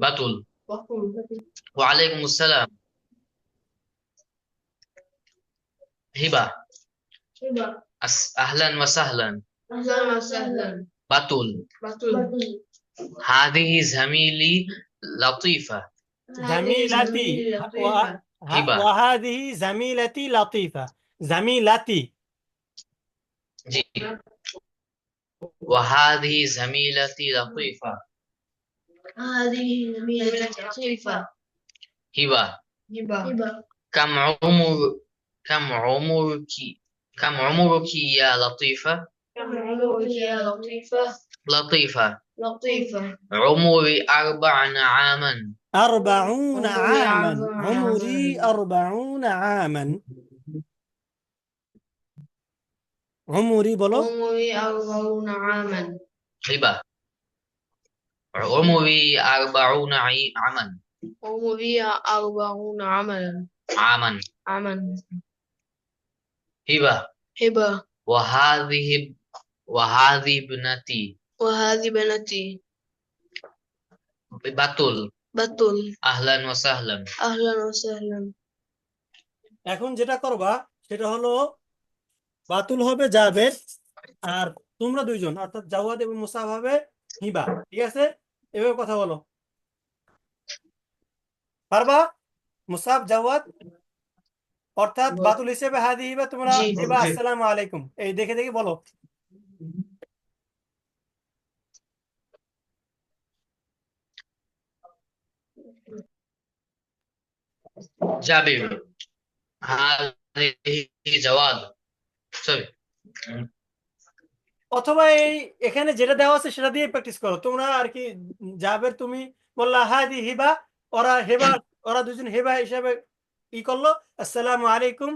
بطل وعليكم السلام. هبة. أهلا وسهلا. أهلا وسهلا. بطل بطل هذه زميلي لطيفة. زميلتي. هبة. وهذه زميلتي لطيفة. زميلتي. جي. وهذه زميلتي لطيفة. هذه زميلتي لطيفة هبة. هبة. كم عمر كم عمرك كم عمرك يا لطيفة؟ كم عمرك يا لطيفة؟ لطيفة. لطيفة. عمري أربعين عاما. أربعون عاما. أربعون عمري. أربعون عاما. عمري بلو عمري أربعون عاما. هبة. عمري أربعون عي- عاما عمري أربعون عاما عاما عاما هبة هبة وهذه وهذه ابنتي وهذه بنتي بطل بطل أهلا وسهلا أهلا وسهلا এখন যেটা করবা সেটা হলো বাতুল হবে জাবের আর তোমরা দুইজন অর্থাৎ জাওয়াদ এবং মুসাফ হবে হিবা ঠিক আছে এভাবে কথা বলো। পারবা? মুসাব জাওয়াত? অর্থাৎ বাতুল হিসেবে হাদি দিবা তোমরা দিবা আসসালাম আলাইকুম। এই দেখে দেখে বলো। জাবির। হাদি জাওয়াদ সরি। অথবা এই এখানে যেটা দেওয়া আছে সেটা দিয়ে প্র্যাকটিস করো। তোমরা আর কি জাবের তুমি বললা, হাদি হিবা, ওরা হেবা, ওরা দুজন হেবা হিসাবে ই করল, আসসালামু আলাইকুম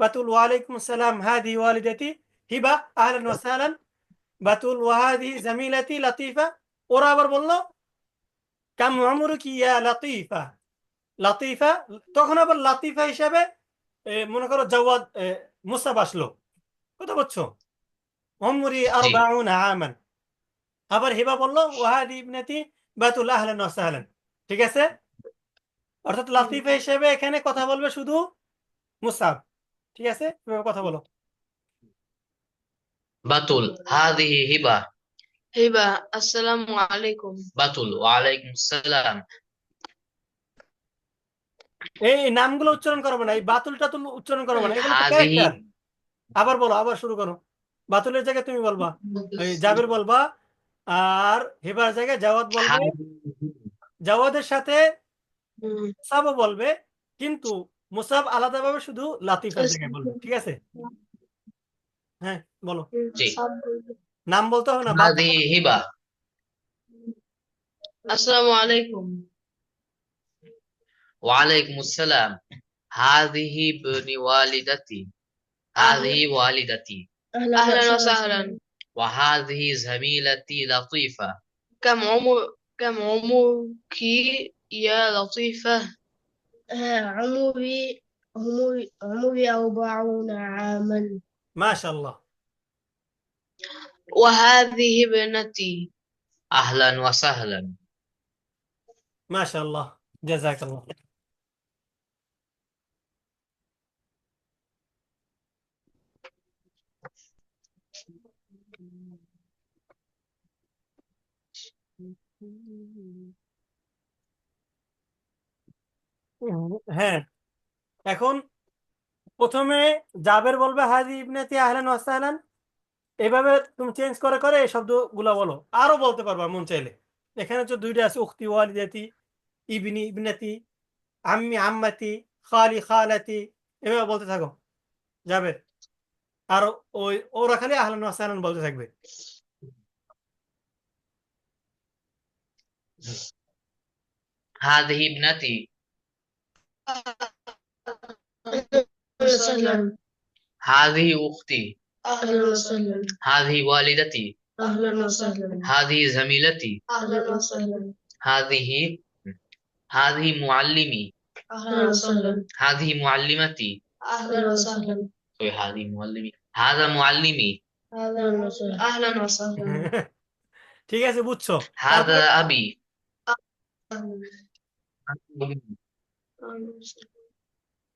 বাতুল ওয়ালাইকুম আসসালাম, হাদি ওয়ালিদাতি হিবা, আহলান ওয়া সাহলান বাতুল ওয়াহাদি জামিলাতি লাতিফা। ওরা আবার বলল, কাম আমরুকি ইয়া লাতিফা? লাতিফা, তখন আবার লাতিফা হিসাবে মনে করো জাওয়াদ মুসাব আসলো। কথা বলছো? عمري أربعون عاما. আবার হিবা বলল ওয়াহাদ ইবনাতি বাতুল আহলেন ওয়াসাহলেন ঠিক আছে? অর্থাৎ লাতিফা হিসেবে এখানে কথা বলবে শুধু মুসাব। ঠিক আছে? এভাবে কথা বলো। বাতুল হাদিহি হিবা। হিবা আসসালামু আলাইকুম। বাতুল ওয়া আলাইকুম সালাম। এই নামগুলো উচ্চারণ করবে না এই বাতুল টাতুল উচ্চারণ করবে না এগুলো আবার বলো আবার শুরু করো। বাতুলের জায়গায় তুমি বলবা ওই জাবের বলবা আর হেবার জায়গায় জাওয়াত বলবে। হ্যাঁ। জাওয়াদের সাথে সাবও বলবে কিন্তু মুসাব আলাদাভাবে শুধু লাতিফের জায়গায় বলবে ঠিক আছে? হ্যাঁ বলো। নাম বলতে হবে না হিবা। আসসালামু আলাইকুম। ওয়ালাইকুম আসসালাম হাদিহি বনি ওয়ালিদাতি। হাদিহি ওয়ালিদাতি। أهلا, أهلا وسهلا. وهذه زميلتي لطيفة. كم عمر كم عمرك يا لطيفة؟ آه، عمري عمري عمري أربعون عاما. ما شاء الله. وهذه ابنتي. أهلا وسهلا. ما شاء الله. جزاك الله. হ্যাঁ এখন প্রথমে জাবের বলবে, হাজি ইবনাতি আহলান ওয়াসাহলান এভাবে তুমি চেঞ্জ করে করে এই শব্দগুলো বলো। আরও বলতে পারবা মন চাইলে। এখানে তো দুইটা আছে উখতি ওয়ালিদাতি, ইবনি, ইবনাতি, আম্মি, আম্মাতি, খালি, খালাতি, এভাবে বলতে থাকো যাবে আর ওই, ওরা খালি আহলান ওয়া সাহলান বলতে থাকবে। هذه ابنتي وسهلا هذه أختي أهلا وسهلا هذه والدتي أهلا وسهلا هذه زميلتي أهلا وسهلا هذه هذه معلمي أهلا وسهلا هذه معلمتي أهلا وسهلا sorry, هذه معلمي هذا معلمي أهلا وسهلا أهلا وسهلا ঠিক আছে বুঝছো هذا أبي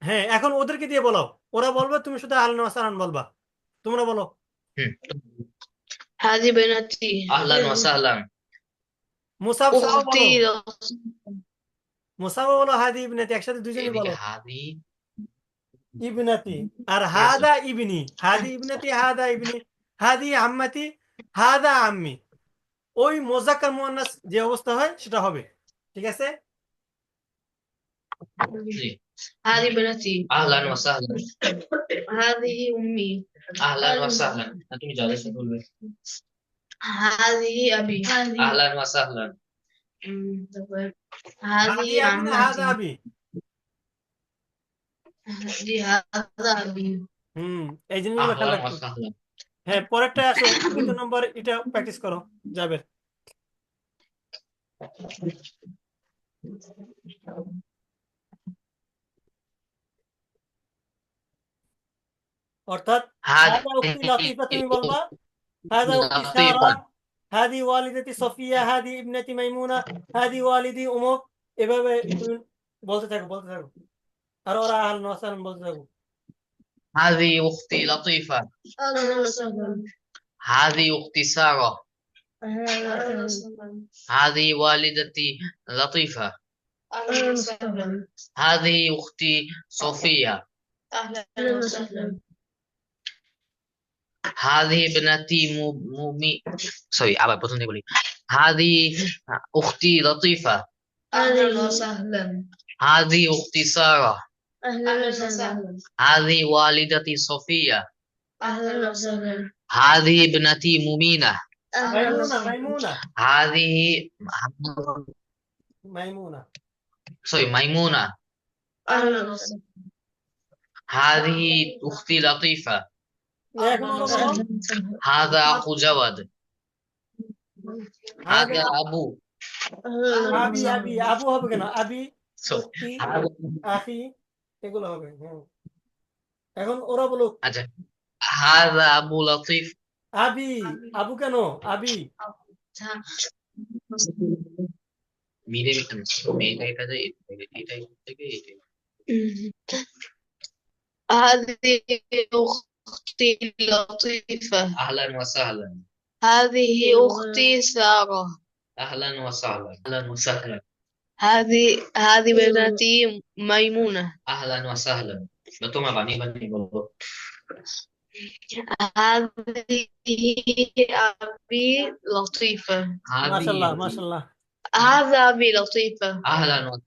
হ্যাঁ এখন ওদেরকে দিয়ে বলো ওরা বলবে তুমি শুধু আহলান ওয়া বলবা। তোমরা বলো। হাজি বেনাতি। আহলান ওয়া সাহলান। বলো। বলো হাদি ইবনাতি একসাথে দুজনে বলো। হাদি। ইবনাতি আর হাদা ইবনি। হাদি ইবনাতি হাদা ইবনি। হাদি আম্মাতি হাদা আম্মি। ওই মোজাকার মুয়ান্নাস যে অবস্থা হয় সেটা হবে। ঠিক আছে জি هذه بنتي আহলান ওয়াসাহলান هذه أمي আহলান ওয়াসাহলান না, তুমি যাদের সাথে বলবে هذه أبي আহলান ওয়াসাহলান أمم، طيب. হাদি هذه আবি না হাদা عمتي আবি هذه هذا أبي হুম এই জিনিসগুলো খেয়াল আহলান রাখতে হবে। ওয়াসাহলান হ্যাঁ পরেরটা আসো দ্বিতীয় নম্বর এটা প্র্যাকটিস করো যাবে অর্থাৎ হাদি هذا أختي لطيفة তুমি বলবা هذا أختي لطيفة. سارة هذه والدتي صفية هذه ابنتي ميمونة هذه والدي أمك এভাবে তুমি বলতে থাকো বলতে থাকো আর ওরা আহলান ওয়া সাহলান বলতে থাকো هذه أختي لطيفة أهلا وسهلا هذه أختي سارة أهلا وسهلا هذه والدتي لطيفة أهلا وسهلا هذه أختي صوفيا أهلا وسهلا هذه ابنتي مو مو سوري আবার প্রথম থেকে বলি هذه أختي لطيفة أهلا وسهلا هذه أختي سارة أهلا وسهلا هذه والدتي صوفيا أهلا وسهلا هذه ابنتي مبينة أهلا মাইমুনা وسهلا মাইমুনা هذه মাইমুনা سوري ميمونة أهلا وسهلا هذه أختي لطيفة এখন ওরা বলো هذا أخو جواد هذا أبو আবি আবি আবু হবে কেন আবি So, উক্তি هذا আখি এগুলো হবে হ্যাঁ এখন ওরা বলো আচ্ছা هذا أبو لطيف আবি আবু কেন আবি মিরে মেয়েটা এটা যে এটাই থেকে এটাই هذه أختي لطيفة أهلا وسهلا هذه أختي سارة أهلا وسهلا أهلا وسهلا هذه هذه بنتي ميمونة أهلا وسهلا بتوما بني بني بابا هذه أبي لطيفة মাশাল্লাহ هذه মাশাল্লাহ هذا أبي لطيفة أهلا وسهلا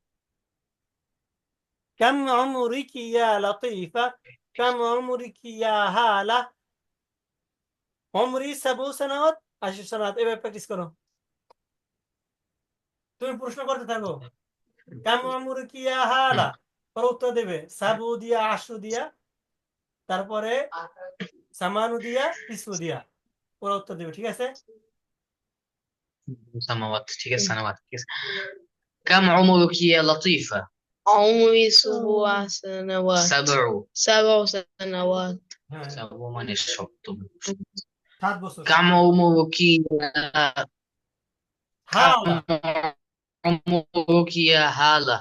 كم عمرك يا لطيفة كم عمرك يا هالة عمري سبع سنوات عشر سنوات এভাবে প্র্যাকটিস করো তুমি প্রশ্ন করতে থাকো কাম عمرك يا هالة পরে উত্তর দেবে সাবু দিয়া আশু দিয়া তারপরে সামানু দিয়া তিসু দিয়া ওরা উত্তর দেবে ঠিক আছে سماوات ঠিক আছে سنوات ঠিক আছে كم عمرك يا لطيفة عمري سبع سنوات سبع سبع سنوات হ্যাঁ سبع মানে সপ্তম সাত বছর كم عمرك يا হালা كم عمرك يا هالة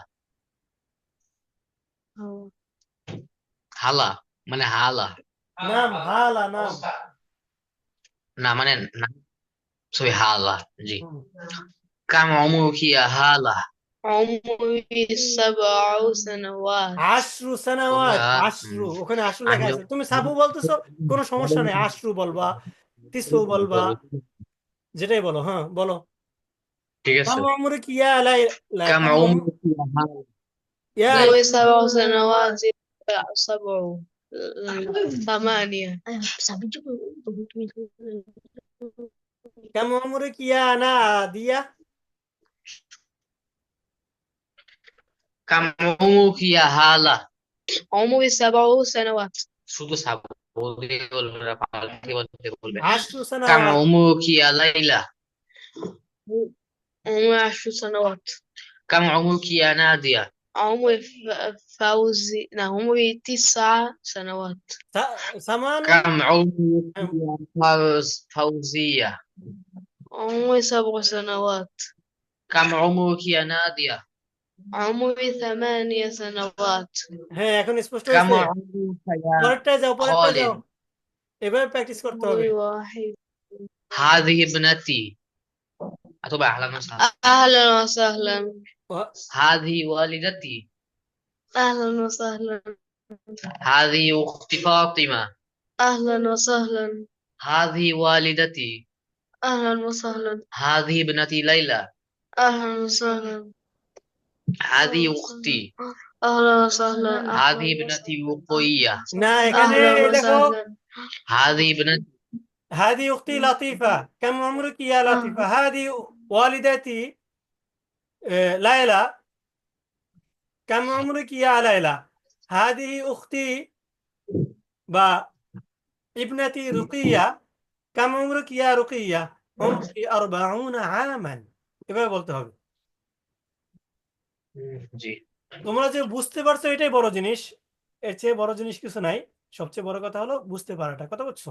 হালা মানে হালা নাম হালা নাম না মানে না সরি হালা জি হুম। كم عمرك يا هالة عمري سبع سنوات আশরু সানাওয়াত তোমরা, আশরু হুম, ওখানে আশরু লেখা আমিও- আছে তুমি সাবু বলতেছো কোনো সমস্যা নেই আশরু বলবা তিসু বলবা যেটাই বলো হ্যাঁ বলো ঠিক আছে কাম আমরুক ইয়া লাই লা- كم কাম عمرك يا هالة ইয়া عمري سبع سنوات سبع ثمانية কাম আমরুক ইয়া নাদিয়া كم عمرك يا هالة عمري سبع سنوات শুধু সাবু দিয়ে বলবে না পাল্টে বলতে বলবে আশরু كم সানাওয়াত عمرك يا ليلى عمري عشر سنوات كم عمرك يا نادية عمري ف- فوزي لا عمري تسع سنوات সা- সামানু كم عمرك يا فوز فوزية عمري سبع سنوات কাম উমরুকি ইয়া নাদিয়া عمري ثمانية سنوات হ্যাঁ এখন স্পষ্ট কাম হয়েছে উমরুকা ইয়া পরেরটায় যাও পরেরটায় খালিদ যাও এভাবে প্র্যাকটিস করতে হবে عمري واحد هذه ابنتي أتوبة أهلا وسهلا أهلا وسهلا. هذه والدتي. أهلا وسهلا. هذه أختي فاطمة. أهلا وسهلا. هذه والدتي. أهلا وسهلا. هذه ابنتي ليلى. أهلا وسهلا. هذه أختي. أهلا وسهلا. هذه ابنتي وقوية أهلا وسهلا. هذه ابنتي. هذه أختي لطيفة. كم عمرك يا لطيفة؟ هذه ওয়ালিদাতি লায়লা কাম আমরুক ইয়া লায়লা হাদিহি উখতি বা ইবনাতি রুকিয়া কাম আমরুক ইয়া রুকিয়া হুম ফি 40 আমান এভাবে বলতে হবে। জি। তোমরা যে বুঝতে পারছ এটাই বড় জিনিস। এর চেয়ে বড় জিনিস কিছু নাই। সবচেয়ে বড় কথা হলো বুঝতে পারাটা। কথা বুঝছ?